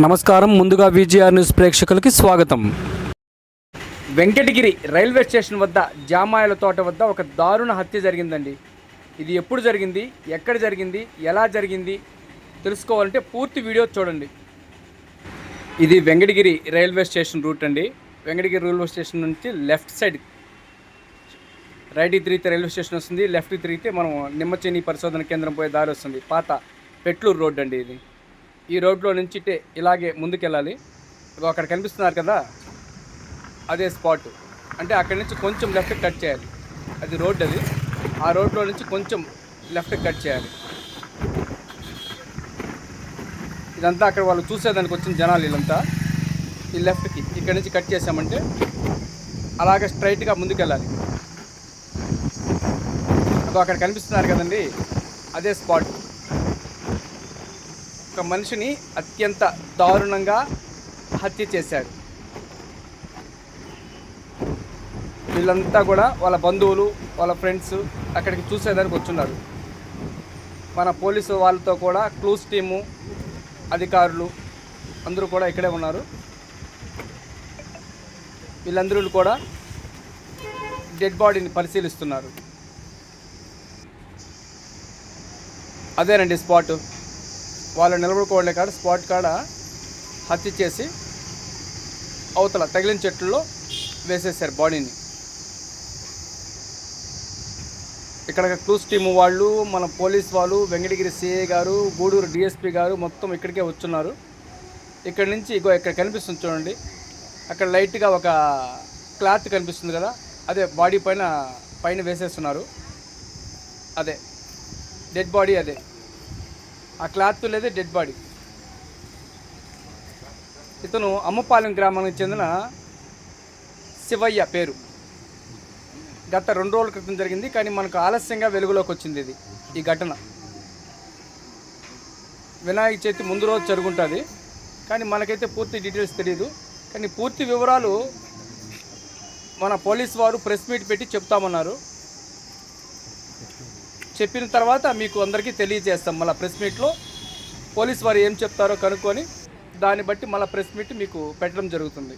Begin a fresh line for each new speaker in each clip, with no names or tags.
నమస్కారం. ముందుగా VGR news ప్రేక్షకులకి స్వాగతం. వెంకటగిరి రైల్వే స్టేషన్ వద్ద జామాయల తోట వద్ద ఒక దారుణ హత్య జరిగిందండి. ఇది ఎప్పుడు జరిగింది? ఎక్కడ జరిగింది? ఎలా జరిగింది? తెలుసుకోవాలంటే పూర్తి వీడియో చూడండి. ఇది వెంకటగిరి రైల్వే స్టేషన్ రూట్ అండి. వెంకటగిరి రైల్వే స్టేషన్ నుంచి లెఫ్ట్ సైడ్ రైట్ తిరిగితే రైల్వే స్టేషన్ వస్తుంది. లెఫ్ట్ తిరిగితే మనం నిమ్మచేని పరిశోధన కేంద్రం పోయే దారి వస్తుంది. పాత పెట్లూరు రోడ్ అండి ఇది. ఈ రోడ్లో నుంచి ఇలాగే ముందుకెళ్ళాలి. ఇగో అక్కడ కనిపిస్తున్నారు కదా? అదే స్పాట్. అంటే అక్కడి నుంచి కొంచెం లెఫ్ట్ కట్ చేయాలి. అది రోడ్ అది. ఆ రోడ్లో నుంచి కొంచెం లెఫ్ట్ కట్ చేయాలి. ఇదంతా అక్కడ వాళ్ళు చూసేదానికి వచ్చిన జనాలు వీళ్ళంతా. ఈ లెఫ్ట్కి ఇక్కడ నుంచి కట్ చేసామంటే అలాగే స్ట్రైట్గా ముందుకెళ్ళాలి. అదో అక్కడ కనిపిస్తున్నారు కదండి? అదే స్పాట్. ఒక మనిషిని అత్యంత దారుణంగా హత్య చేశాడు. వీళ్ళంతా కూడా వాళ్ళ బంధువులు వాళ్ళ ఫ్రెండ్స్ అక్కడికి చూసేదానికి వచ్చున్నారు. మన పోలీసు వాళ్ళతో కూడా క్లూస్ టీము అధికారులు అందరూ కూడా ఇక్కడే ఉన్నారు. వీళ్ళందరూ కూడా డెడ్ బాడీని పరిశీలిస్తున్నారు. అదేనండి స్పాటు. వాళ్ళు నిలబడుకోవడం కాడ స్పాట్ కాడ హత్య చేసి అవతల తగిలిన చెట్లలో వేసేసారు బాడీని. ఇక్కడ క్లూస్ టీము వాళ్ళు మన పోలీస్ వాళ్ళు వెంకటగిరి సిఏ గారు గూడూరు డిఎస్పి గారు మొత్తం ఇక్కడికే వచ్చున్నారు. ఇక్కడ నుంచి ఇగో ఇక్కడ కనిపిస్తుంది చూడండి. అక్కడ లైట్గా ఒక క్లాత్ కనిపిస్తుంది కదా అదే బాడీ పైన పైన వేసేస్తున్నారు. అదే డెడ్ బాడీ అదే. ఆ క్లాత్ లేదా డెడ్ బాడీ ఇతను అమ్మపాలెం గ్రామానికి చెందిన శివయ్య పేరు. గత రెండు రోజుల క్రితం జరిగింది కానీ మనకు ఆలస్యంగా వెలుగులోకి వచ్చింది ఇది ఈ ఘటన. వినాయక చవితి ముందు రోజు జరుగుంటుంది కానీ మనకైతే పూర్తి డీటెయిల్స్ తెలియదు కానీ పూర్తి వివరాలు మన పోలీస్ వారు ప్రెస్ మీట్ పెట్టి చెప్తామన్నారు. చెప్పిన తర్వాత మీకు అందరికీ తెలియజేస్తాం. మళ్ళీ ప్రెస్ మీట్లో పోలీస్ వారు ఏం చెప్తారో కనుక్కొని దాన్ని బట్టి మళ్ళీ ప్రెస్ మీట్ మీకు పెట్టడం జరుగుతుంది.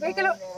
వెహికల్ రమేష్ వెహికల్ వాటర్ తీసుకో వాటర్ తీసుకో పరిగెత్తు పలుపు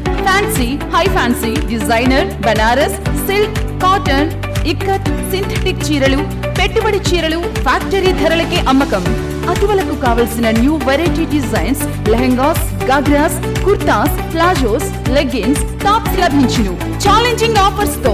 Fancy high fancy designer Banaras silk cotton ikat synthetic చీరలు పెట్టుబడి చీరలు ఫ్యాక్టరీ ధరలకే అమ్మకం. అటువలకు కావలసిన new variety designs lehengas ghagras kurtas palazzos leggings tops లభించును. ఛాలెంజింగ్ ఆఫర్స్తో.